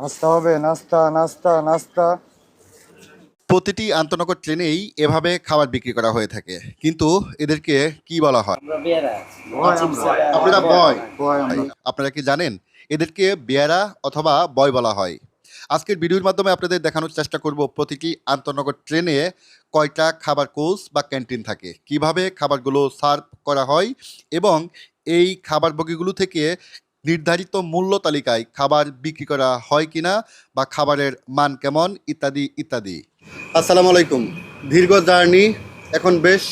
নাস্তা হবে নাস্তা নাস্তা নাস্তা। প্রতিটি আন্তনগর ট্রেনেই এভাবে খাবার বিক্রি করা হয়ে থাকে। কিন্তু এদেরকে কি বলা হয়? আপনারা বয়। আপনারা কি জানেন? এদেরকে বেয়ারা অথবা বয় বলা হয়। আজকের ভিডিওর মাধ্যমে আপনাদের দেখানোর চেষ্টা করব প্রতিটি আন্তনগর ট্রেনে কয়টা খাবার কোচ বা ক্যান্টিন থাকে। কীভাবে খাবারগুলো সার্ভ করা হয় এবং এই খাবার বগিগুলো থেকে নির্ধারিত মূল্য তালিকায় খাবার বিক্রি করা হয় কিনা বা খাবারের মান কেমন, ইত্যাদি ইত্যাদি। আসসালামু আলাইকুম। দীর্ঘ জার্নি, এখন বেশ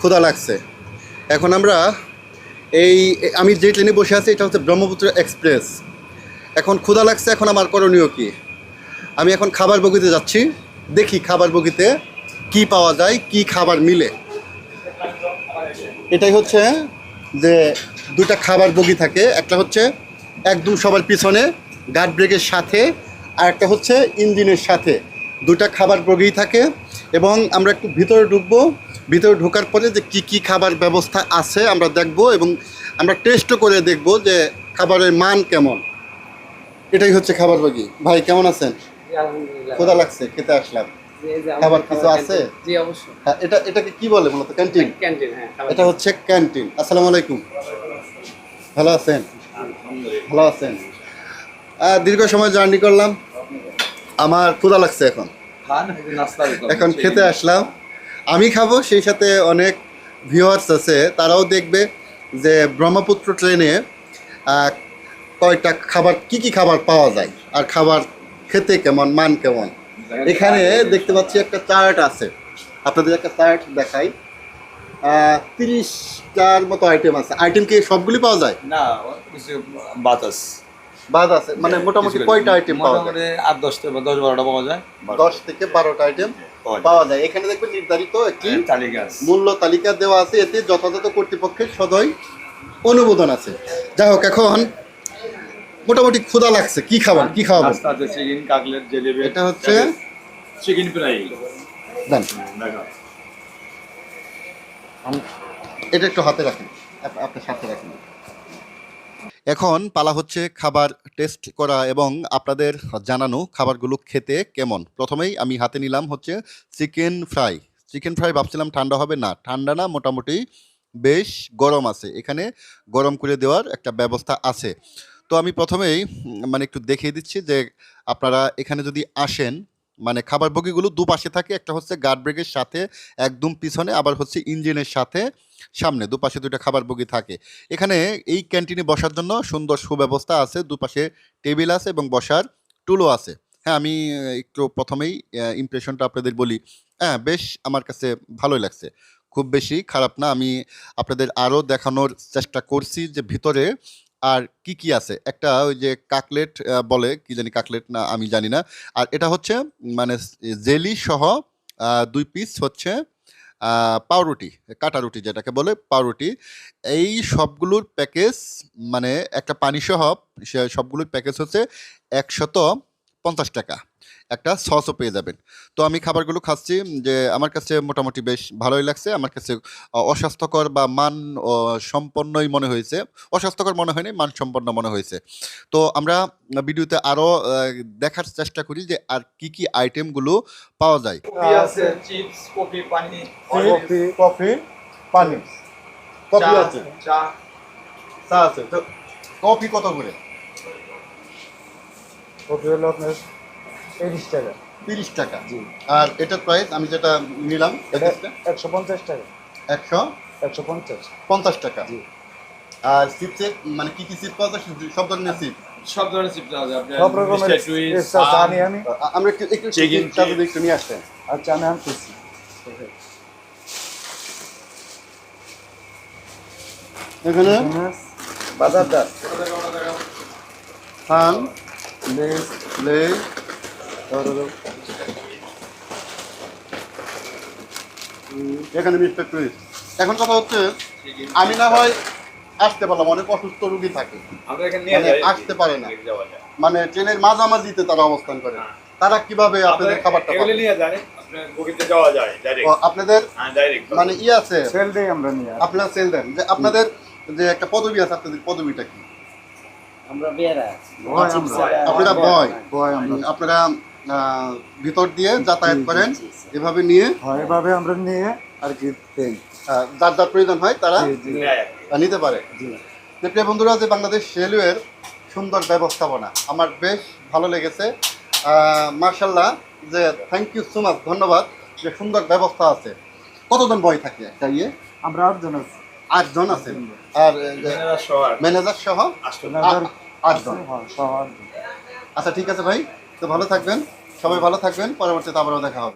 ক্ষুধা লাগছে। এখন আমরা এই, আমি যে ট্রেনে বসে আছি, এটা হচ্ছে ব্রহ্মপুত্র এক্সপ্রেস। এখন ক্ষুধা লাগছে, এখন আমার করণীয় কি? আমি এখন খাবার বগিতে যাচ্ছি, দেখি খাবার বগিতে কি পাওয়া যায়, কি খাবার মিলে। এটাই হচ্ছে যে দুটা খাবার বগি থাকে একটা হচ্ছে একদম সবার পিছনে গার্ড ব্রেকের সাথে আর একটা হচ্ছে ইঞ্জিনের সাথে। দুটা খাবার বগি থাকে এবং আমরা একটু ভিতরে ঢুকবো। ভিতরে ঢোকার পরে যে কি কি খাবার ব্যবস্থা আছে আমরা দেখব এবং আমরা টেস্টও করে দেখব যে খাবারের মান কেমন। এটাই হচ্ছে খাবার বগি। ভাই কেমন আছেন? ক্ষুধা লাগছে খেতে আসলাম। খাবার কিছু আছে? জি অবশ্যই। হ্যাঁ এটা এটাকে কি বলে মূলত ক্যান্টিন ক্যান্টিন হ্যাঁ এটা হচ্ছে ক্যান্টিন আসসালামু আলাইকুম। ভালো আছেন? ভালো আছেন। দীর্ঘ সময় জার্নি করলাম। আমার ক্ষুধা লাগছে এখন। এখন খেতে আসলাম। আমি খাব সেই সাথে অনেক ভিউয়ার্স আছে। তারাও দেখবে যে ব্রহ্মপুত্র ট্রেনে কয়টা খাবার কি কি খাবার পাওয়া যায়? আর খাবার খেতে কেমন মান কেমন? এখানে দেখতে পাচ্ছি একটা চার্ট আছে। আপনাদের একটা চার্ট দেখাই। তিরিশটার মতো আইটেম আছে। আইটেম কি সবগুলি পাওয়া যায়? না কিছু বাতাস বাদ আছে। মানে মোটামুটি কয়টা আইটেম পাওয়া যায়? আট দশটা বা দশ বারোটা পাওয়া যায়। দশ থেকে বারোটা আইটেম পাওয়া যায়। এখানে দেখবেন নির্ধারিত একটি তালিকা মূল্য তালিকা দেওয়া আছে। এতে যথাযথ কর্তৃপক্ষের সদয় অনুমোদন আছে। যাই হোক এখন মোটামুটি ক্ষুধা লাগছে। কি খাবার কি খাওয়াবো নাস্তা আছে চিকেন কাকলেট জেলেবি এটা হচ্ছে চিকেন ফ্রাই দেন এটা একটু হাতে রাখেন। আপ- আপনার সাথে রাখেন। এখন পালা হচ্ছে খাবার টেস্ট করা এবং আপনাদের জানানো খাবারগুলো খেতে কেমন? প্রথমেই আমি হাতে নিলাম হচ্ছে চিকেন ফ্রাই। চিকেন ফ্রাই ভাবছিলাম ঠান্ডা হবে না। ঠান্ডা না মোটামুটি বেশ গরম আছে। এখানে গরম করে দেওয়ার একটা ব্যবস্থা আছে। তো আমি প্রথমেই মানে একটু দেখিয়ে দিচ্ছি যে আপনারা এখানে যদি আসেন মানে খাবার বগিগুলো দুপাশে থাকে, একটা হচ্ছে গার্ড ব্রেকের সাথে, একদম পিছনে, আবার হচ্ছে ইঞ্জিনের সাথে সামনে, দুপাশে দুটো খাবার বগি থাকে। এখানে এই ক্যান্টিনে বসার জন্য সুন্দর সুব্যবস্থা আছে, দুপাশে টেবিল আছে এবং বসার টুলও আছে। হ্যাঁ আমি একটু প্রথমেই ইমপ্রেশনটা আপনাদের বলি। হ্যাঁ বেশ আমার কাছে ভালোই লাগছে। খুব বেশি খারাপ না, আমি আপনাদের আরও দেখানোর চেষ্টা করছি যে ভিতরে আর কি কি আছে? একটা ওই যে কাকলেট বলে, কি জানি কাকলেট না, আমি জানি না। আর এটা হচ্ছে মানে জেলি সহ দুই পিস হচ্ছে পাউরুটি, কাটা রুটি যেটাকে বলে, পাউরুটি। এই সবগুলোর প্যাকেজ মানে একটা পানি সহ সবগুলোর প্যাকেজ হচ্ছে একশত পঞ্চাশ টাকা। একটা সসও পেয়ে যাবেন। তো আমি খাবারগুলো খাচ্ছি যে আমার কাছে মোটামুটি বেশ ভালোই লাগছে। আমার কাছে অস্বাস্থ্যকর বা মান সম্পন্নই মনে হয়েছে। অস্বাস্থ্যকর মনে হয়নি মান সম্পন্ন মনে হয়েছে। তো আমরা ভিডিওতে আরও দেখার চেষ্টা করি যে আর কি কি আইটেমগুলো পাওয়া যায়। কফি চিপস কফি পানি কফি কফি পানি কফি আছে। চা। চা আছে। তো কফি কত করে? কপি হলো আপনার তিরিশ টাকা। তিরিশ টাকা। আর এটার প্রাইস আমি যেটা নিলাম এটা একশো পঞ্চাশ টাকা। একশো? একশো পঞ্চাশ। পঞ্চাশ টাকা। আর চিপসের মানে কি কি চিপ পাওয়া যায়? সব ধরনের চিপ সব ধরনের চিপস আছে আপনার সব রকমের চিপস আনি আমি। আমরা একটু একটু চিপসটা chips। একটু নিয়ে আসতেন আচ্ছা আমি আনতেছি। এখানে? বাজারটা ফান লেস ধরো এখানে মিস্টার এখন কথা হচ্ছে আমি না হয় আসতে পারলাম অনেক অসুস্থ রুগী থাকে। মানে আসতে পারে না। মানে ট্রেনের মাঝামাঝিতে তারা অবস্থান করে। হ্যাঁ। তারা কীভাবে আপনাদের খাবারটা? নিয়ে যায় আপনাদের হ্যাঁ মানে ই আছে? সেল দেই আমরা নিয়ে আপনারা সেল দেন। যে আপনাদের যে একটা পদবি আছে আপনাদের পদবিটা কি? আমরা ভয় আমরা। আপনারা আমরা। আপনারা ভিতর দিয়ে যাতায়াত করেন এভাবে নিয়ে? হয় এভাবে আমরা নিয়ে আর কি যার যার প্রয়োজন হয় তারা নিতে পারে। প্রিয় বন্ধুরা যে বাংলাদেশ রেলওয়ের সুন্দর ব্যবস্থাপনা আমার বেশ ভালো লেগেছে। মার্শাল্লাহ যে থ্যাংক ইউ সো মাচ ধন্যবাদ যে সুন্দর ব্যবস্থা আছে। কতজন বই থাকে একটা ইয়ে? আমরা আটজন আছি। আটজন আছে। আর ম্যানেজার সহ আটজন। আচ্ছা ঠিক আছে ভাই। তো ভালো থাকবেন সবাই ভালো থাকবেন পরবর্তীতে আবারও দেখা হবে।